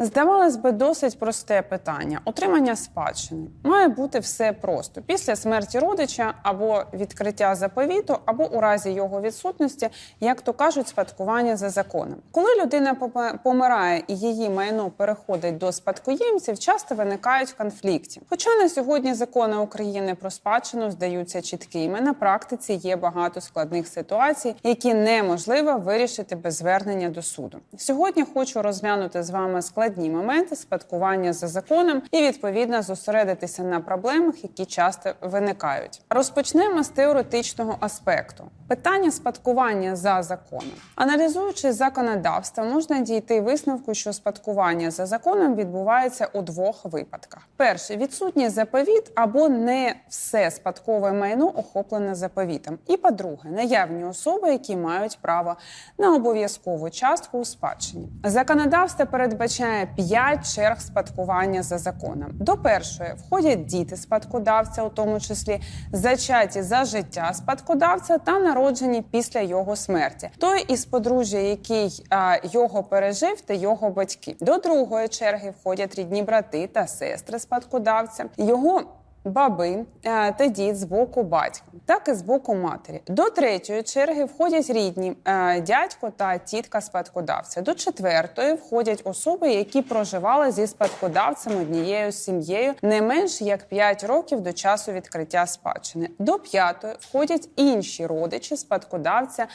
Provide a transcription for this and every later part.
Здавалось би, досить просте питання. Отримання спадщини має бути все просто після смерті родича або відкриття заповіту, або у разі його відсутності, як то кажуть, спадкування за законом. Коли людина помирає і її майно переходить до спадкоємців, часто виникають конфлікти. Хоча на сьогодні закони України про спадщину здаються чіткими, на практиці є багато складних ситуацій, які неможливо вирішити без звернення до суду. Сьогодні хочу розглянути з вами складні моменти спадкування за законом і відповідно зосередитися на проблемах, які часто виникають. Розпочнемо з теоретичного аспекту. Питання спадкування за законом. Аналізуючи законодавство, можна дійти висновку, що спадкування за законом відбувається у двох випадках: перше відсутній заповіт або не все спадкове майно охоплене заповітом. І по-друге, наявні особи, які мають право на обов'язкову частку у спадщині. Законодавство передбачає п'ять черг спадкування за законом. До першої входять діти спадкодавця, у тому числі зачаті за життя спадкодавця та народжені після його смерті. Той із подружжя, який а, його пережив, та його батьки. До другої черги входять рідні брати та сестри спадкодавця. Його Баби е, та дід з боку батька, так і з боку матері. До третьої черги входять рідні е, дядько та тітка спадкодавця. До четвертої входять особи, які проживали зі спадкодавцем однією сім'єю не менш як 5 років до часу відкриття спадщини. До п'ятої входять інші родичі спадкодавця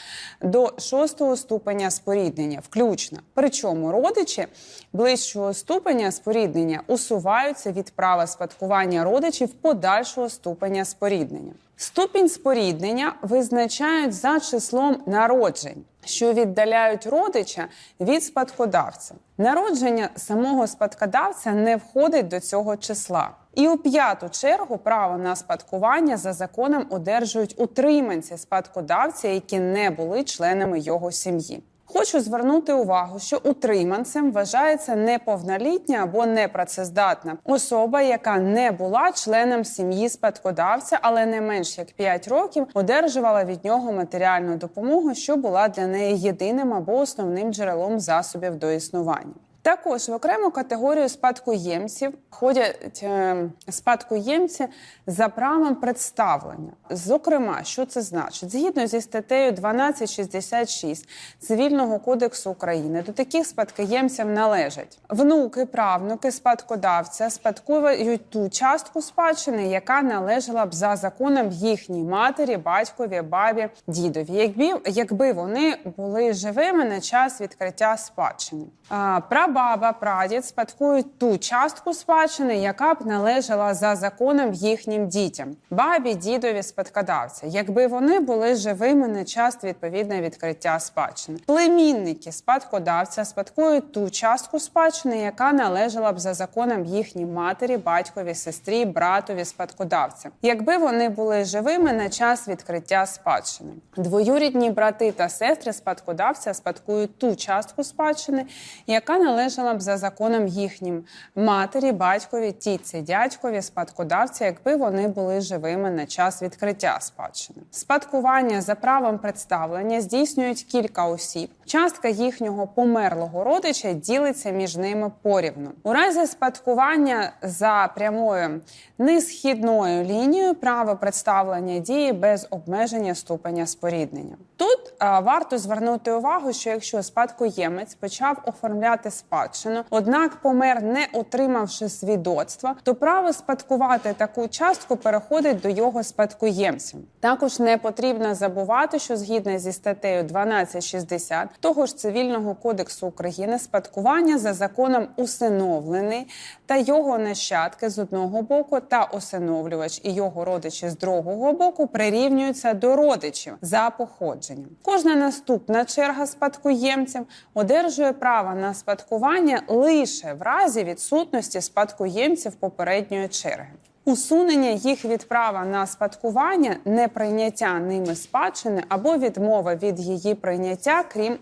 до шостого ступеня споріднення, включно. Причому родичі ближчого ступеня споріднення усуваються від права спадкування родичів подальшого ступеня споріднення. Ступінь споріднення визначають за числом народжень, що віддаляють родича від спадкодавця. Народження самого спадкодавця не входить до цього числа. І у п'яту чергу право на спадкування за законом одержують утриманці спадкодавця, які не були членами його сім'ї. Хочу звернути увагу, що утриманцем вважається неповнолітня або непрацездатна особа, яка не була членом сім'ї спадкодавця, але не менш як 5 років одержувала від нього матеріальну допомогу, що була для неї єдиним або основним джерелом засобів до існування. Також в окрему категорію спадкоємців входять е, спадкоємці за правом представлення. Зокрема, що це значить? Згідно зі статтею 1266 Цивільного кодексу України, до таких спадкоємців належать внуки, правнуки спадкодавця спадкують ту частку спадщини, яка належала б за законом їхній матері, батькові, бабі, дідові, якби, якби вони були живими на час відкриття спадщини. А, Прабаба, прадід спадкують ту частку спадщини, яка б належала за законом їхнім дітям, бабі, дідові, спадкодавця, якби вони були живими на час відповідне відкриття спадщини. Племінники спадкодавця спадкують ту частку спадщини, яка належала б за законом їхній матері, батькові, сестрі, братові, спадкодавця, якби вони були живими на час відкриття спадщини. Двоюрідні брати та сестри спадкодавця спадкують ту частку спадщини, яка належала б за законом їхнім матері, батькові, тітці, дядькові, спадкодавця, якби вони були живими на час відкриття спадщини. Спадкування за правом представлення здійснюють кілька осіб. Частка їхнього померлого родича ділиться між ними порівну. У разі спадкування за прямою несхідною лінією право представлення діє без обмеження ступеня споріднення. Тут а, варто звернути увагу, що якщо спадкоємець почав оформляти спадщину, однак помер, не отримавши свідоцтва, то право спадкувати таку частку переходить до його спадкоємців. Також не потрібно забувати, що згідно зі статтею 1260 того ж цивільного кодексу України спадкування за законом усиновлений та його нащадки з одного боку та усиновлювач і його родичі з другого боку прирівнюються до родичів за походженням. Кожна наступна черга спадкоємців одержує право на спадкування лише в разі відсутності спадкоємців попередньої черги. Усунення їх від права на спадкування, неприйняття ними спадщини або відмова від її прийняття, крім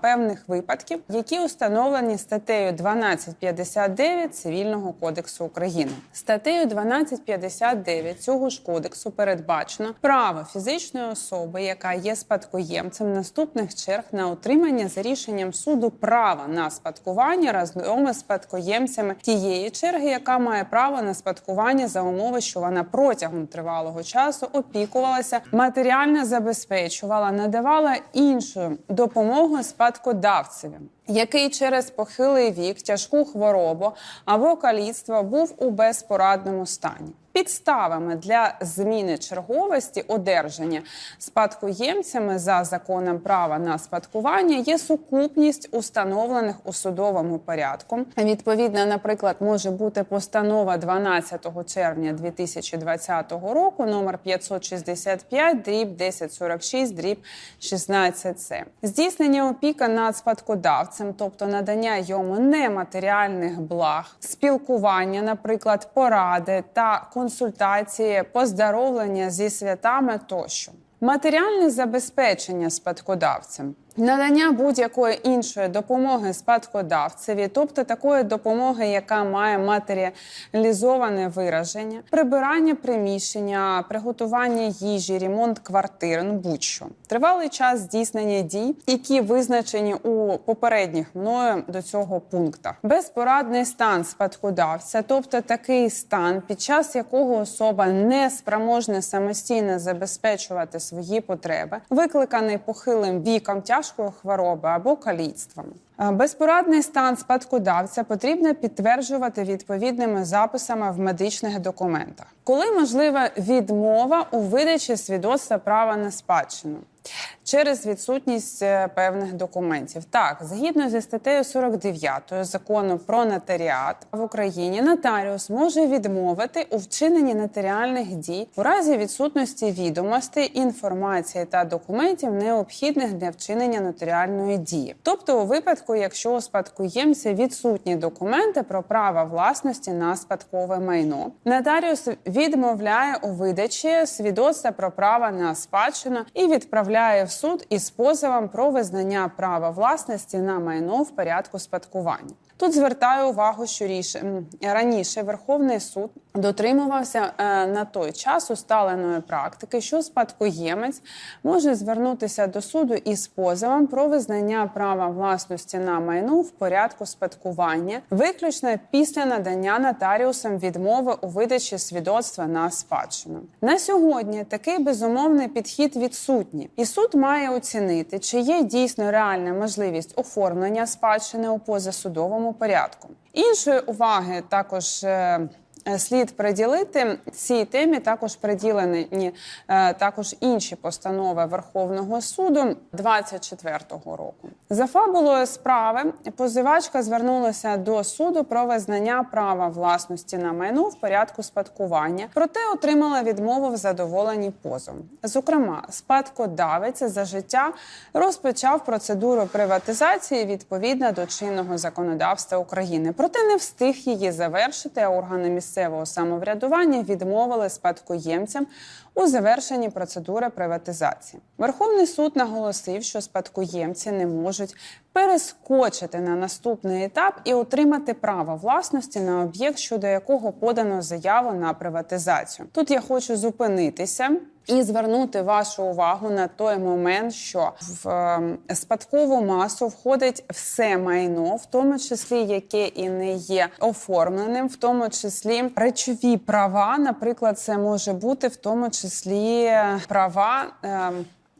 певних випадків, які установлені статтею 1259 Цивільного кодексу України. Статтею 1259 цього ж кодексу передбачено право фізичної особи, яка є спадкоємцем наступних черг на отримання за рішенням суду права на спадкування разом із спадкоємцями тієї черги, яка має право на спадкування за умови, що вона протягом тривалого часу опікувалася, матеріально забезпечувала, надавала іншу допомогу спадкодавцеві. Який через похилий вік, тяжку хворобу або каліцтво був у безпорадному стані. Підставами для зміни черговості одержання спадкоємцями за законом права на спадкування є сукупність установлених у судовому порядку. Відповідно, наприклад, може бути постанова 12 червня 2020 року, номер 565, дріб 1046, дріб 16 с здійснення опіки над спадкодавцем, тобто надання йому нематеріальних благ, спілкування, наприклад, поради та консультації, поздоровлення зі святами тощо. Матеріальне забезпечення спадкодавцем. Надання будь-якої іншої допомоги спадкодавцеві, тобто такої допомоги, яка має матеріалізоване вираження, прибирання приміщення, приготування їжі, ремонт квартир, ну будь-що тривалий час здійснення дій, які визначені у попередніх мною до цього пунктах. Безпорадний стан спадкодавця, тобто такий стан, під час якого особа не спроможна самостійно забезпечувати свої потреби, викликаний похилим віком, тяжкою хворобою або каліцтвом. Безпорадний стан спадкодавця потрібно підтверджувати відповідними записами в медичних документах. Коли можлива відмова у видачі свідоцтва права на спадщину? Через відсутність е, певних документів, так згідно зі статтею 49 закону про нотаріат в Україні, нотаріус може відмовити у вчиненні нотаріальних дій у разі відсутності відомостей, інформації та документів, необхідних для вчинення нотаріальної дії, тобто у випадку, якщо у спадкоємця відсутні документи про право власності на спадкове майно, нотаріус відмовляє у видачі свідоцтва про право на спадщину і відправляє в суд із позовом про визнання права власності на майно в порядку спадкування. Тут звертаю увагу, що ріше раніше Верховний суд дотримувався е, на той час усталеної практики, що спадкоємець може звернутися до суду із позовом про визнання права власності на майно в порядку спадкування, виключно після надання нотаріусам відмови у видачі свідоцтва на спадщину. На сьогодні такий безумовний підхід відсутній, і суд має оцінити, чи є дійсно реальна можливість оформлення спадщини у позасудовому порядку. Іншої уваги також. Е, Слід приділити цій темі також приділені е, також інші постанови Верховного суду 24-го року. За фабулою справи позивачка звернулася до суду про визнання права власності на майно в порядку спадкування, проте отримала відмову в задоволенні позовом. Зокрема, спадкодавець за життя розпочав процедуру приватизації відповідно до чинного законодавства України, проте не встиг її завершити. А органи місцевого самоврядування відмовили спадкоємцям у завершенні процедури приватизації. Верховний суд наголосив, що спадкоємці не можуть перескочити на наступний етап і отримати право власності на об'єкт, щодо якого подано заяву на приватизацію. Тут я хочу зупинитися. І звернути вашу увагу на той момент, що в е, спадкову масу входить все майно, в тому числі яке і не є оформленим, в тому числі речові права. Наприклад, це може бути в тому числі права. Е,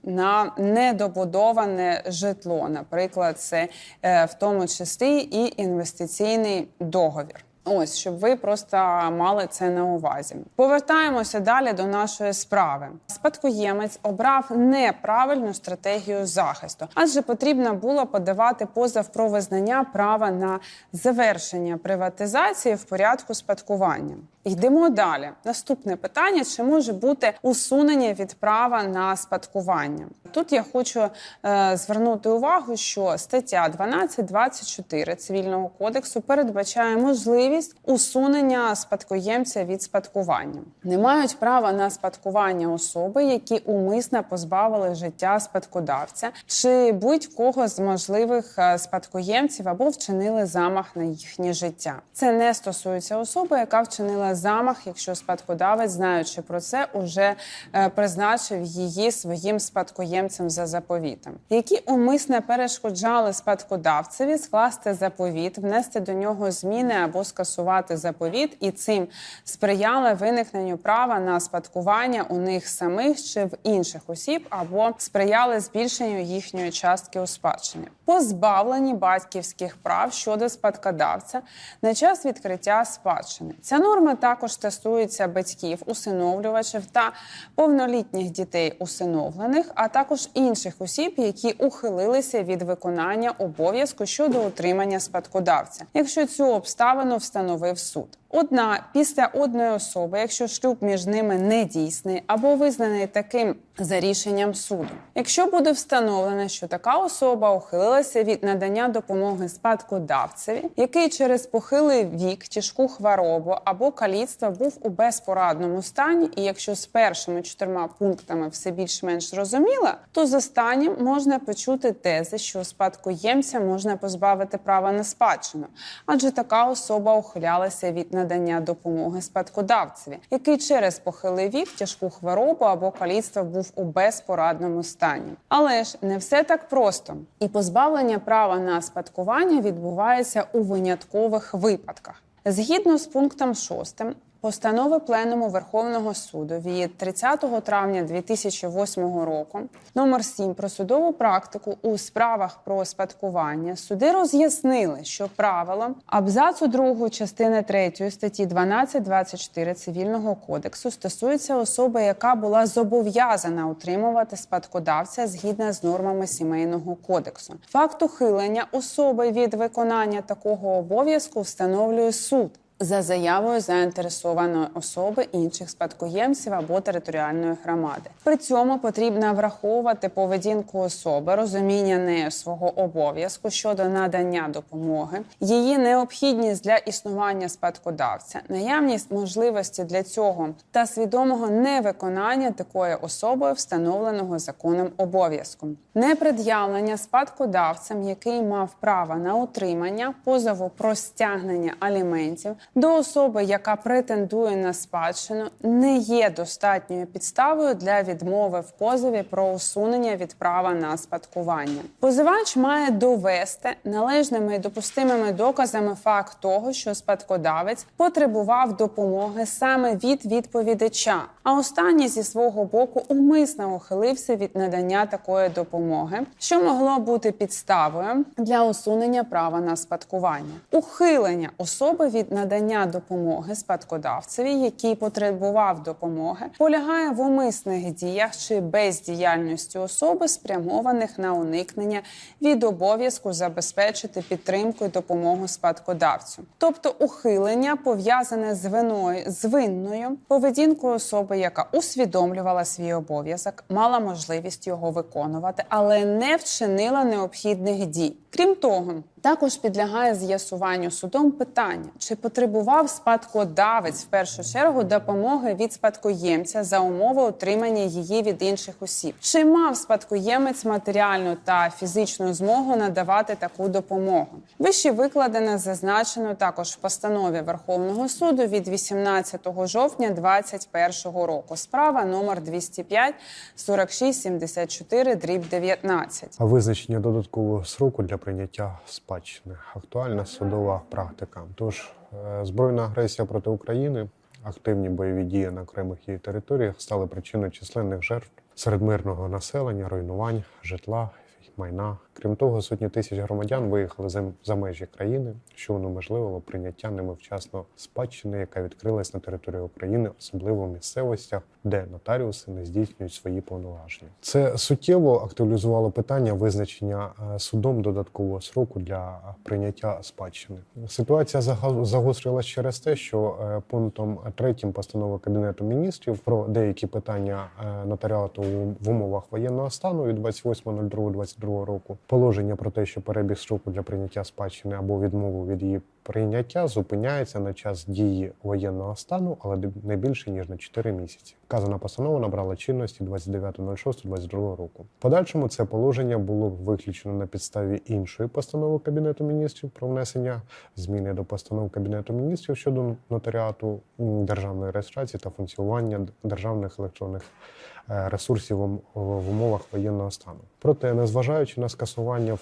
на недобудоване житло, наприклад, це е, в тому числі і інвестиційний договір. Ось щоб ви просто мали це на увазі. Повертаємося далі до нашої справи. Спадкоємець обрав неправильну стратегію захисту, адже потрібно було подавати позов про визнання права на завершення приватизації в порядку спадкування. Йдемо далі. Наступне питання: чи може бути усунення від права на спадкування? Тут я хочу е, звернути увагу, що стаття 12.24 цивільного кодексу передбачає можливість усунення спадкоємця від спадкування. Не мають права на спадкування особи, які умисно позбавили життя спадкодавця, чи будь-кого з можливих е, спадкоємців або вчинили замах на їхнє життя. Це не стосується особи, яка вчинила замах, якщо спадкодавець, знаючи про це, уже е, призначив її своїм спадкоємцем за заповітом, які умисно перешкоджали спадкодавцеві скласти заповіт, внести до нього зміни або скасувати заповіт, і цим сприяли виникненню права на спадкування у них самих чи в інших осіб, або сприяли збільшенню їхньої частки у спадщині, позбавлені батьківських прав щодо спадкодавця на час відкриття спадщини. Ця норма також стосується батьків, усиновлювачів та повнолітніх дітей усиновлених, а також інших осіб, які ухилилися від виконання обов'язку щодо утримання спадкодавця, якщо цю обставину встановив суд. Одна після одної особи, якщо шлюб між ними не дійсний або визнаний таким за рішенням суду. Якщо буде встановлено, що така особа ухилилася від надання допомоги спадкодавцеві, який через похилий вік, тяжку хворобу або каліцтво був у безпорадному стані, і якщо з першими чотирма пунктами все більш-менш зрозуміло, то з останнім можна почути тези, що спадкоємця можна позбавити права на спадщину, адже така особа ухилялася від надання допомоги спадкодавцеві, який через похилий вік, тяжку хворобу або каліцтво був у безпорадному стані. Але ж не все так просто, і позбавлення права на спадкування відбувається у виняткових випадках. Згідно з пунктом 6 Постанови Пленуму Верховного суду від 30 травня 2008 року номер 7 про судову практику у справах про спадкування суди роз'яснили, що правило абзацу 2 частини 3 статті 12.24 цивільного кодексу стосується особи, яка була зобов'язана утримувати спадкодавця згідно з нормами сімейного кодексу. Факт ухилення особи від виконання такого обов'язку встановлює суд за заявою заінтересованої особи інших спадкоємців або територіальної громади. При цьому потрібно враховувати поведінку особи, розуміння нею свого обов'язку щодо надання допомоги, її необхідність для існування спадкодавця, наявність можливості для цього та свідомого невиконання такої особою встановленого законом обов'язку, непред'явлення спадкодавцем, який мав право на утримання позову про стягнення аліментів до особи, яка претендує на спадщину, не є достатньою підставою для відмови в позові про усунення від права на спадкування. Позивач має довести належними і допустимими доказами факт того, що спадкодавець потребував допомоги саме від відповідача, а останній зі свого боку умисно ухилився від надання такої допомоги, що могло бути підставою для усунення права на спадкування, ухилення особи від надання допомоги спадкодавцеві, який потребував допомоги, полягає в умисних діях чи бездіяльності особи, спрямованих на уникнення від обов'язку забезпечити підтримку і допомогу спадкодавцю, тобто ухилення пов'язане з виною з винною поведінкою особи, яка усвідомлювала свій обов'язок, мала можливість його виконувати, але не вчинила необхідних дій. Крім того, також підлягає з'ясуванню судом питання, чи потребував спадкодавець в першу чергу допомоги від спадкоємця за умови отримання її від інших осіб, чи мав спадкоємець матеріальну та фізичну змогу надавати таку допомогу. Вище викладене зазначено також в постанові Верховного суду від 18 жовтня 2021 року. Справа номер 205 46 74 дріб 19. А визначення додаткового сроку для прийняття спадщини актуальна судова практика. Тож е, збройна агресія проти України, активні бойові дії на окремих її територіях стали причиною численних жертв серед мирного населення, руйнувань житла, майна. Крім того, сотні тисяч громадян виїхали за, межі країни, що унеможливило прийняття ними вчасно спадщини, яка відкрилась на території України, особливо в місцевостях, де нотаріуси не здійснюють свої повноваження. Це суттєво актуалізувало питання визначення е, судом додаткового сроку для прийняття спадщини. Ситуація загострилась через те, що е, пунктом третім постанови Кабінету міністрів про деякі питання е, нотаріату в умовах воєнного стану від 28.02.22 року положення про те, що перебіг строку для прийняття спадщини або відмову від її прийняття зупиняється на час дії воєнного стану, але не більше ніж на 4 місяці. Вказана постанова набрала чинності 29.06.22 року. В подальшому це положення було виключено на підставі іншої постанови Кабінету міністрів про внесення зміни до постанов Кабінету міністрів щодо нотаріату державної реєстрації та функціонування державних електронних ресурсів в умовах воєнного стану. Проте, незважаючи на скасування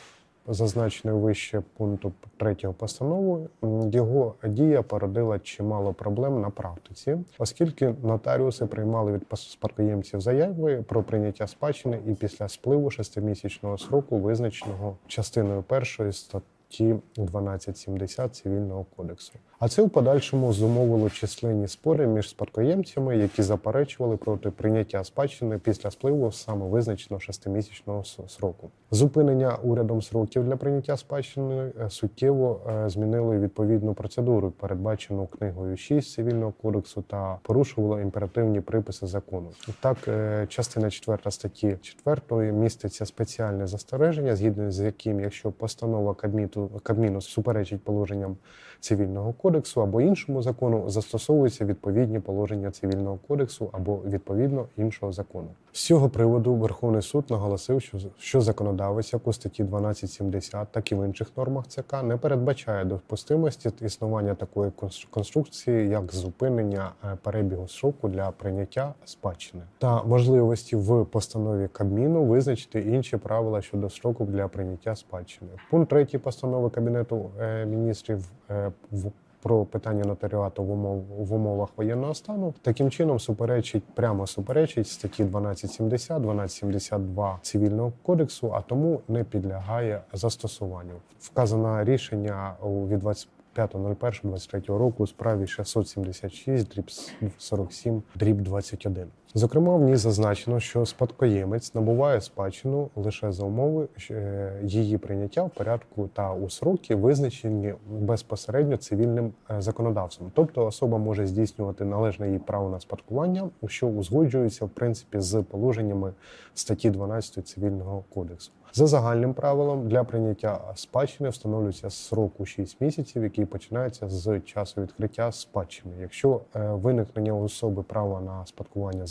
зазначеної вище пункту 3 постанови, його дія породила чимало проблем на практиці, оскільки нотаріуси приймали від спадкоємців заяви про прийняття спадщини і після спливу шестимісячного сроку, визначеного частиною першої статті 1270 цивільного кодексу. А це в подальшому зумовило численні спори між спадкоємцями, які заперечували проти прийняття спадщини після спливу саме визначеного шестимісячного сроку. Зупинення урядом сроків для прийняття спадщини е, суттєво е, змінило відповідну процедуру, передбачену книгою 6 цивільного кодексу, та порушувало імперативні приписи закону. Так, е, частина 4 статті 4 міститься спеціальне застереження, згідно з яким, якщо постанова Кабміту, Кабміну суперечить положенням цивільного кодексу або іншому закону, застосовуються відповідні положення цивільного кодексу або відповідно іншого закону. З цього приводу Верховний суд наголосив, що, що законодавець як у статті 1270, так і в інших нормах ЦК не передбачає допустимості існування такої конструкції, як зупинення е, перебігу сроку для прийняття спадщини та можливості в постанові Кабміну визначити інші правила щодо строку для прийняття спадщини. Пункт 3 постанови Кабінету е, міністрів е, в про питання нотаріату в умов в умовах воєнного стану таким чином суперечить прямо суперечить статті 1270, 1272 цивільного кодексу, а тому не підлягає застосуванню. Вказане рішення від 20 5.01.23 року у справі 676 дріб 47 дріб 21. Зокрема, в ній зазначено, що спадкоємець набуває спадщину лише за умови е, її прийняття в порядку та у сроки, визначені безпосередньо цивільним е, законодавством. Тобто особа може здійснювати належне її право на спадкування, що узгоджується в принципі з положеннями статті 12 цивільного кодексу. За загальним правилом для прийняття спадщини встановлюється срок у 6 місяців, який починається з часу відкриття спадщини. Якщо е, виникнення особи права на спадкування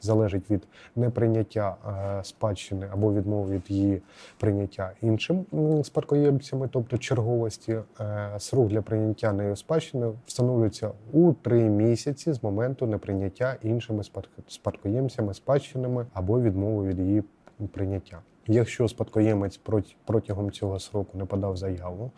залежить від неприйняття е, спадщини або відмови від її прийняття іншим спадкоємцями, тобто черговості, е, срок для прийняття нею спадщини встановлюється у 3 місяці з моменту неприйняття іншими спадк- спадкоємцями спадщинами або відмови від її прийняття. Якщо спадкоємець протягом цього сроку не подав заяву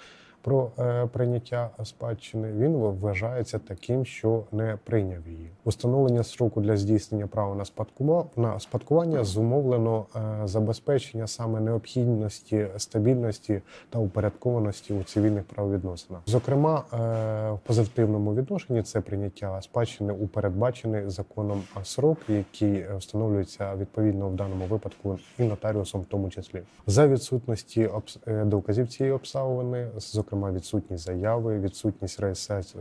про е, прийняття спадщини, він вважається таким, що не прийняв її. Установлення строку для здійснення права на спадкува- на спадкування зумовлено е, забезпечення саме необхідності стабільності та упорядкованості у цивільних правовідносинах. Зокрема, е, в позитивному відношенні це прийняття спадщини у передбачений законом срок, який встановлюється відповідно в даному випадку і нотаріусом, в тому числі за відсутності обс- доказів цієї обставини, зокрема відсутність заяви, відсутність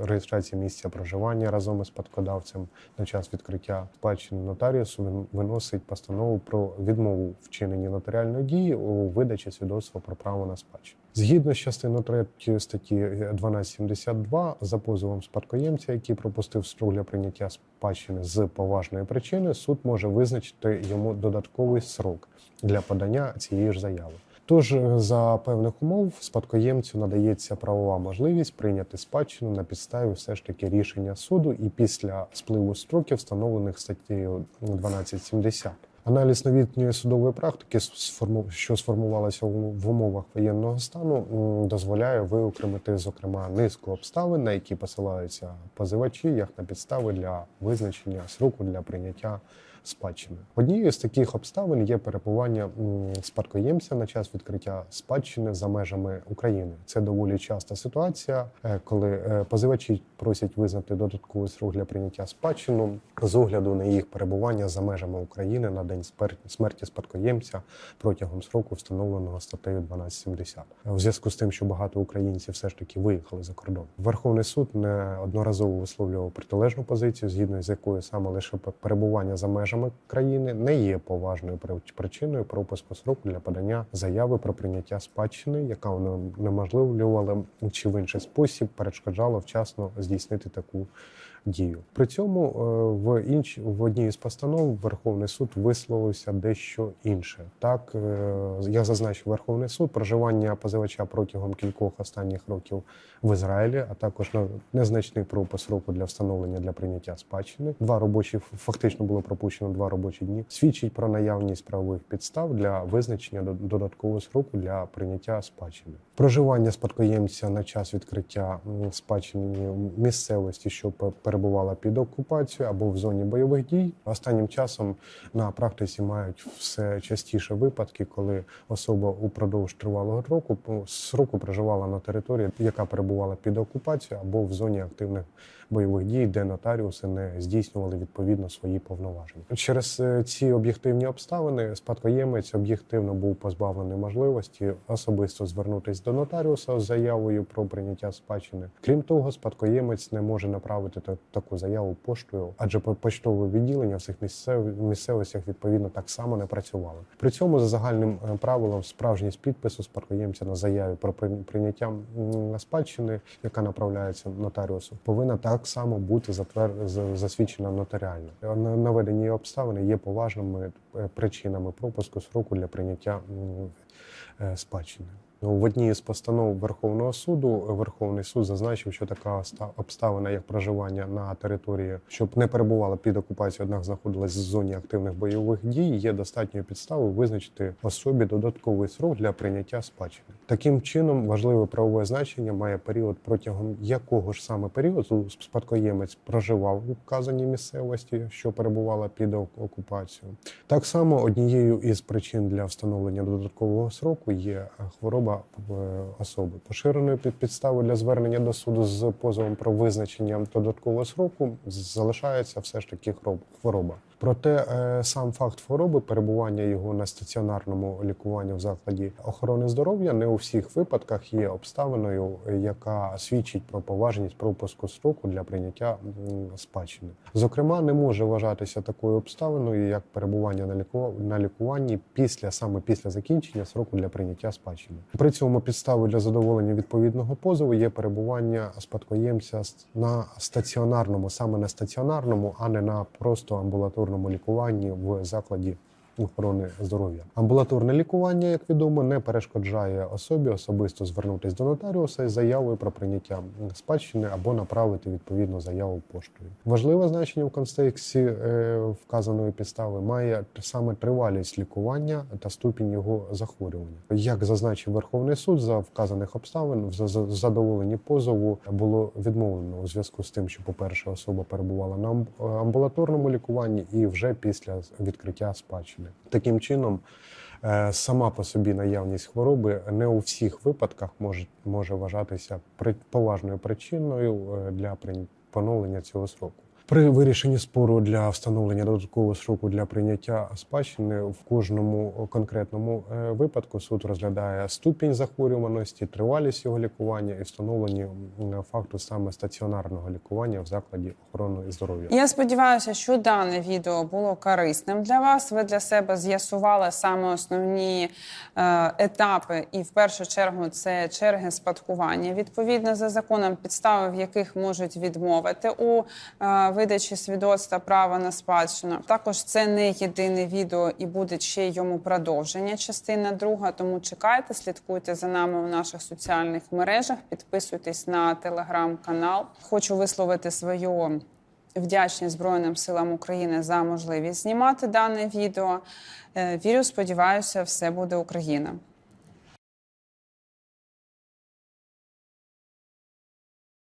реєстрації, місця проживання разом із спадкодавцем на час відкриття спадщини нотаріус вин- виносить постанову про відмову вчинення нотаріальної дії у видачі свідоцтва про право на спадщину. Згідно з частиною 3 статті 1272, за позовом спадкоємця, який пропустив строк для прийняття спадщини з поважної причини, суд може визначити йому додатковий срок для подання цієї ж заяви. Тож е, за певних умов спадкоємцю надається правова можливість прийняти спадщину на підставі все ж таки рішення суду і після спливу строків, встановлених статтею 1270. Аналіз новітньої судової практики, що сформувалася в умовах воєнного стану, дозволяє виокремити, зокрема, низку обставин, на які посилаються позивачі, як на підстави для визначення сроку для прийняття спадщини. Однією з таких обставин є перебування спадкоємця на час відкриття спадщини за межами України. Це доволі часта ситуація, е, коли е, позивачі просять визнати додатковий срок для прийняття спадщину з огляду на їх перебування за межами України на день смерті спадкоємця протягом сроку, встановленого статтею 1270. У зв'язку з тим, що багато українців все ж таки виїхали за кордон. Верховний суд неодноразово висловлював протилежну позицію, згідно з якою саме лише пе- перебування за межами країни не є поважною при- причиною пропуску сроку для подання заяви про прийняття спадщини, яка унеможливлювала чи в інший спосіб перешкоджала вчасно здійснити таку дію. При цьому е, в інш... в одній із постанов Верховний суд висловився дещо інше. Так, е, як зазначив Верховний суд, проживання позивача протягом кількох останніх років в Ізраїлі, а також на незначний пропуск року для встановлення для прийняття спадщини. Два робочі фактично було пропущено два робочі дні. Свідчить про наявність правових підстав для визначення до- додаткового сроку для прийняття спадщини. Проживання спадкоємця на час відкриття спадщини місцевості, що пе- перебувала під окупацією або в зоні бойових дій. Останнім часом на практиці мають все частіше випадки, коли особа упродовж тривалого року сроку проживала на території, яка перебувала під окупацією або в зоні активних бойових дій, де нотаріуси не здійснювали відповідно свої повноваження. Через е, ці об'єктивні обставини спадкоємець об'єктивно був позбавлений можливості особисто звернутися до нотаріуса з заявою про прийняття спадщини. Крім того, спадкоємець не може направити таку заяву поштою, адже по- поштове відділення в цих місцев- місцевостях відповідно так само не працювало. При цьому за загальним е, правилом справжність підпису спадкоємця на заяві про прийняття спадщини, яка направляється нотаріусу, повинна так само бути затвер... засвідчена нотаріально. На- Наведені обставини є поважними е, причинами пропуску сроку для прийняття е, спадщини. Ну, В одній з постанов Верховного суду Верховний суд зазначив, що така обставина, як проживання на території, щоб не перебувала під окупацією, однак знаходилась в зоні активних бойових дій, є достатньою підставою визначити особі додатковий срок для прийняття спадщини. Таким чином, важливе правове значення має період, протягом якого ж саме періоду спадкоємець проживав у вказаній місцевості, що перебувала під окупацією. Так само однією із причин для встановлення додаткового сроку є е, хвороба е, особи. Поширеною під підставою для звернення до суду з позовом про визначення додаткового сроку залишається все ж таки хвороба. Проте е, сам факт хвороби, перебування його на стаціонарному лікуванні в закладі охорони здоров'я не у всіх випадках є обставиною, яка свідчить про поважність пропуску строку для прийняття спадщини. Зокрема, не може вважатися такою обставиною, як перебування на ліку... лікуванні після саме після закінчення сроку для прийняття спадщини. При цьому підставою для задоволення відповідного позову є перебування спадкоємця на стаціонарному, саме на стаціонарному, а не на просто амбулаторному лікуванні в закладі. Охорони здоров'я амбулаторне лікування, як відомо, не перешкоджає особі особисто звернутися до нотаріуса із заявою про прийняття спадщини або направити відповідну заяву поштою. Важливе значення в контексті е, вказаної підстави має саме тривалість лікування та ступінь його захворювання. Як зазначив Верховний суд, за вказаних обставин в за- за- задоволенні позову було відмовлено у зв'язку з тим, що, по-перше, особа перебувала на амбулаторному лікуванні і вже після відкриття спадщини. Таким чином. Е, Сама по собі наявність хвороби не у всіх випадках може, може вважатися поважною причиною е, для поновлення цього сроку. При вирішенні спору для встановлення додаткового сроку для прийняття спадщини в кожному конкретному е, випадку суд розглядає ступінь захворюваності, тривалість його лікування і встановлення м, факту саме стаціонарного лікування в закладі охорони здоров'я. Я сподіваюся, що дане відео було корисним для вас. Ви для себе з'ясували саме основні е, етапи, і в першу чергу це черги спадкування. Відповідно за законом, підстави, в яких можуть відмовити у е, видачі свідоцтва права на спадщину. Також це не єдине відео і буде ще йому продовження. Частина друга. Тому чекайте, слідкуйте за нами у наших соціальних мережах. Підписуйтесь на телеграм-канал. Хочу висловити свою вдячність Збройним силам України за можливість знімати дане відео. Е, Вірю, сподіваюся, все буде Україна.